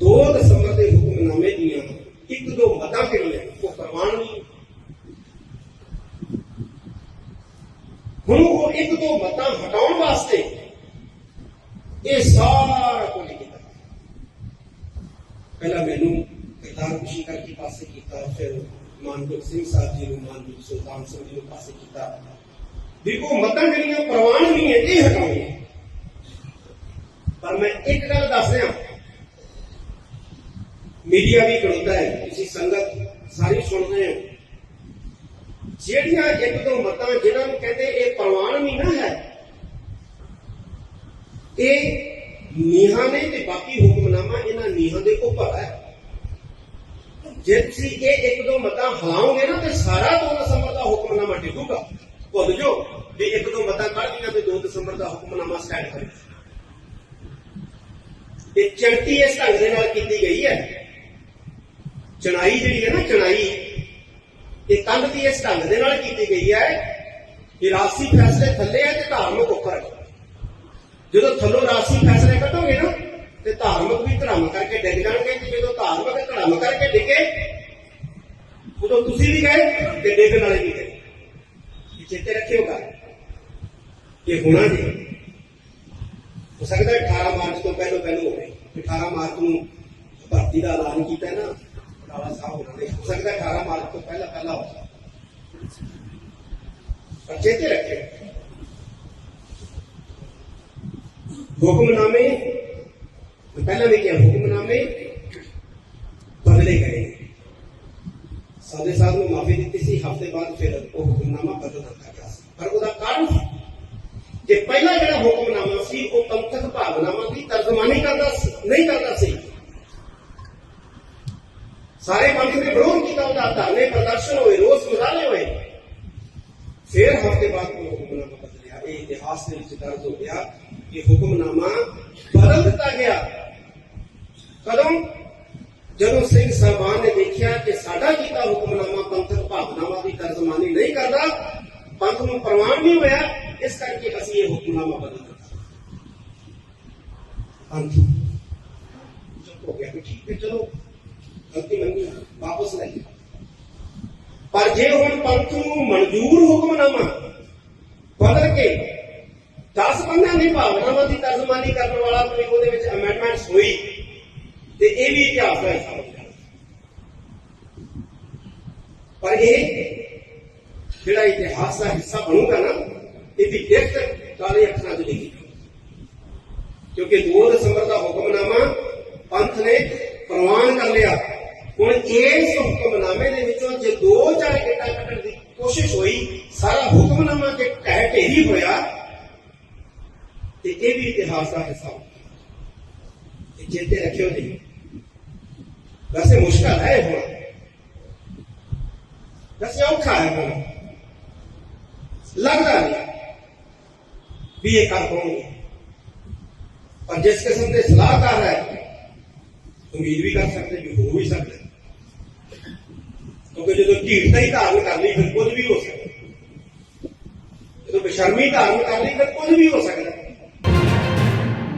2 ਦਸੰਬਰ ਦੇ ਹੁਕਮਨਾਮੇ ਦੀਆਂ ਇੱਕ ਦੋ ਮਤਾਂ ਕਿਹੜੀਆਂ ਉਹ ਪ੍ਰਵਾਨ ਨਹੀਂ। ਹੁਣ ਉਹ ਇੱਕ ਦੋ ਮਤਾਂ ਹਟਾਉਣ ਵਾਸਤੇ ਇਹ ਸਾਰਾ ਕੁਝ ਕੀਤਾ ਪਹਿਲਾਂ ਮੈਨੂੰ ਕਰਤਾਰ ਖੁਸ਼ੀ ਕਰਕੇ ਪਾਸੇ ਕੀਤਾ, ਫਿਰ ਮਾਨਜੋਤ ਸਿੰਘ ਸਾਹਿਬ ਜੀ ਨੂੰ ਮਾਨਜੋਤ ਸੁਲਤਾਨ ਸਿੰਘ ਜੀ ਨੂੰ ਪਾਸੇ ਕੀਤਾ। ਦੇਖੋ, ਮਤਾਂ ਜਿਹੜੀਆਂ ਪ੍ਰਵਾਨ ਨਹੀਂ ਹੈ ਇਹ ਹਟਾਉਣੀਆਂ। ਪਰ ਮੈਂ ਇੱਕ ਗੱਲ ਦੱਸ ਰਿਹਾ। ਮੀਡੀਆ ਵੀ ਖੜੋਤਾ ਹੈ, ਤੁਸੀਂ ਸੰਗਤ ਸਾਰੀ ਸੁਣ ਰਹੇ ਹੋ। ਜਿਹੜੀਆਂ ਇੱਕ ਦੋ ਮਤਾਂ ਜਿਹਨਾਂ ਨੂੰ ਕਹਿੰਦੇ ਇਹ ਪ੍ਰਵਾਨ ਨਹੀਂ ਨਾ ਹੈ, ਇਹ ਨੀਹਾਂ ਨੇ ਤੇ ਬਾਕੀ ਹੁਕਮਨਾਮਾ ਇਹਨਾਂ ਨੀਹਾਂ ਦੇ ਉੱਪਰ ਹੈ। ਜੇ ਤੁਸੀਂ ਇਹ ਇੱਕ ਦੋ ਮਤਾਂ ਹਲਾਓਗੇ ਨਾ ਤੇ ਸਾਰਾ 2 ਦਸੰਬਰ ਦਾ ਹੁਕਮਨਾਮਾ ਡਿੱਗੂਗਾ। ਭੁੱਲ ਜਾਓ ਵੀ ਇੱਕ ਦੋ ਮਤਾਂ ਕੱਢ ਦੀਆਂ ਤੇ 2 ਦਸੰਬਰ ਦਾ ਹੁਕਮਨਾਮਾ ਸਟੈਂਡ ਕਰੇ ਇਹ ਚੰਟੀ ਇਸ ਢੰਗ ਦੇ ਨਾਲ ਕੀਤੀ ਗਈ ਹੈ। ਚਣਾਈ ਜਿਹੜੀ ਹੈ ਨਾ ਚਣਾਈ ਇਹ ਕੰਧ ਦੀ ਇਸ ਢੰਗ ਦੇ ਨਾਲ ਕੀਤੀ ਗਈ ਹੈ ਕਿ ਰਾਸੀ ਫੈਸਲੇ ਥੱਲੇ ਹੈ ਤੇ ਧਾਰਮਿਕ ਉੱਪਰ ਹੈ ਜਦੋਂ ਥੱਲੋਂ ਰਾਸੀ ਫੈਸਲੇ ਕੱਢੋਗੇ ਨਾ, ਤੇ ਧਾਰਮਿਕ ਵੀ ਧਰਮ ਕਰਕੇ ਡਿੱਗ ਜਾਣਗੇ, ਤੇ ਜਦੋਂ ਧਾਰਮਿਕ ਧਰਮ ਕਰਕੇ ਡਿੱਗੇ, ਉਦੋਂ ਤੁਸੀਂ ਵੀ ਗਏ ਤੇ ਡਿੱਗਣ ਵਾਲੇ ਵੀ ਗਏ। ਇਹ ਚੇਤੇ ਰੱਖਿਓਗਾ ਇਹ ਹੋਣਾ ਜੀ ਹੋ ਸਕਦਾ ਹੈ 18 ਮਾਰਚ ਤੋਂ ਪਹਿਲਾਂ ਪਹਿਲਾਂ ਹੋਵੇ। 18 ਮਾਰਚ ਨੂੰ ਭਰਤੀ ਦਾ ਐਲਾਨ ਕੀਤਾ ਨਾ ਰਾਵਾ ਸਾਹਿਬ ਹੋਣਾ ਨੇ ਹੋ ਸਕਦਾ ਹੈ 18 ਮਾਰਚ ਤੋਂ ਪਹਿਲਾਂ ਪਹਿਲਾਂ ਹੋਵੇ ਪਰ ਚੇਤੇ ਰੱਖਿਓ ਹੁਕਮਨਾਮੇ ਮੈਂ ਪਹਿਲਾਂ ਵੀ ਕਿਹਾ ਹੁਕਮਨਾਮੇ ਬਦਲੇ ਗਏ ਸਾਦੇ ਸਾਹਿਬ ਨੂੰ ਮਾਫੀ ਦਿੱਤੀ ਸੀ ਹਫ਼ਤੇ ਬਾਅਦ ਫਿਰ ਉਹ ਹੁਕਮਨਾਮਾ ਬਦਲ ਦਿੱਤਾ ਗਿਆ ਸੀ ਪਰ ਉਹਦਾ ਕਾਰਨ ਸੀ ਕਿ ਪਹਿਲਾ ਜਿਹੜਾ ਹੁਕਮਨਾਮਾ ਸੀ ਉਹ ਪੰਥਕ ਭਾਵਨਾਵਾਂ ਦੀ ਤਰਜਮਾਨੀ ਕਰਦਾ ਸੀ ਨਹੀਂ ਕਰਦਾ ਸੀ ਸਾਰੇ ਪੰਥ ਨੇ ਵਿਰੋਧ ਕੀਤਾ ਉਹਦਾ ਧਰਨੇ ਪ੍ਰਦਰਸ਼ਨ ਹੋਏ ਰੋਸ ਮੁਜ਼ਾਹਰੇ ਹੋਏ ਫਿਰ ਹਫ਼ਤੇ ਬਾਅਦ ਉਹ ਹੁਕਮਨਾਮਾ ਬਦਲਿਆ ਇਹ ਇਤਿਹਾਸ ਦੇ ਵਿੱਚ ਦਰਜ ਹੋ ਗਿਆ ਕਿ ਹੁਕਮਨਾਮਾ ਬਦਲ ਦਿੱਤਾ ਗਿਆ ਕਦੋਂ ਜਦੋਂ ਸਿੰਘ ਸਾਹਿਬਾਨ ਨੇ ਦੇਖਿਆ ਕਿ ਸਾਡਾ ਕੀਤਾ ਹੁਕਮਨਾਮਾ ਪੰਥਕ ਭਾਵਨਾਵਾਂ ਦੀ ਤਰਜਮਾਨੀ ਨਹੀਂ ਕਰਦਾ ਪੰਥ ਨੂੰ ਪ੍ਰਵਾਨ ਨਹੀਂ ਹੋਇਆ ਇਸ ਕਰਕੇ ਅਸੀਂ ਇਹ ਹੁਕਮਨਾਮਾ ਬਦਲ ਦਿੱਤਾ ਪੰਥ ਚੁੱਪ ਹੋ ਗਿਆ ਕਿ ਠੀਕ ਹੈ ਚਲੋ ਗਲਤੀ ਮੰਨੀ ਵਾਪਸ ਲੈ ਪਰ ਜੇ ਹੁਣ ਪੰਥ ਨੂੰ ਮਨਜ਼ੂਰ ਹੁਕਮਨਾਮਾ ਬਦਲ ਕੇ 10 ਬੰਦਿਆਂ ਦੀ ਭਾਵਨਾਵਾਂ ਦੀ ਤਰਜਮਾਨੀ ਕਰਨ ਵਾਲਾ ਕੋਈ ਉਹਦੇ ਵਿੱਚ ਅਮੈਂਡਮੈਂਟਸ ਹੋਈ, ਤੇ ਇਹ ਵੀ ਇਤਿਹਾਸ ਦਾ ਹਿੱਸਾ ਬਣ ਪਰ ਇਹ ਜਿਹੜਾ ਇਤਿਹਾਸ ਦਾ ਹਿੱਸਾ ਬਣੂਗਾ ਨਾ ਇਹਦੀ ਲਿਖਤ ਕਾਲੇ ਅੱਖਰਾਂ 'ਚ ਲਿਖੀ ਕਿਉਂਕਿ 2 ਦਸੰਬਰ ਦਾ ਹੁਕਮਨਾਮਾ ਪੰਥ ਨੇ ਪ੍ਰਵਾਨ ਕਰ ਲਿਆ। ਹੁਣ ਇਸ ਹੁਕਮਨਾਮੇ ਦੇ ਵਿੱਚੋਂ ਜੇ ਦੋ ਚਾਰ ਕਿੱਟਾ ਕੱਢਣ ਦੀ ਕੋਸ਼ਿਸ਼ ਹੋਈ ਸਾਰਾ ਹੁਕਮਨਾਮਾ ਤੇ ਕਹਿ ਢੇਰੀ ਹੋਇਆ ਤੇ ਇਹ ਵੀ ਇਤਿਹਾਸ ਦਾ ਹਿੱਸਾ ਹੋਊਗਾ। ਇਹ ਚੇਤੇ ਰੱਖਿਓ ਜੀ ਵੈਸੇ ਮੁਸ਼ਕਲ ਹੈ ਇਹ ਹੁਣ ਵੈਸੇ ਔਖਾ ਹੈ ਹੁਣ ਲੱਗਦਾ ਨਹੀਂ ਵੀ ਇਹ ਕਰ ਪਾਉਣਗੇ ਪਰ ਜਿਸ ਕਿਸਮ ਦੇ ਸਲਾਹਕਾਰ ਹੈ ਉਮੀਦ ਵੀ ਕਰ ਸਕਦੇ ਕਿ ਹੋ ਵੀ ਸਕਦਾ ਕਿਉਂਕਿ ਜਦੋਂ ਢੀਠਤਾ ਹੀ ਧਾਰਨ ਕਰ ਲਈ, ਫਿਰ ਕੁਝ ਵੀ ਹੋ ਸਕਦਾ। ਜਦੋਂ ਬੇਸ਼ਰਮੀ ਧਾਰਨ ਕਰ ਲਈ, ਫਿਰ ਕੁਝ ਵੀ ਹੋ ਸਕਦਾ।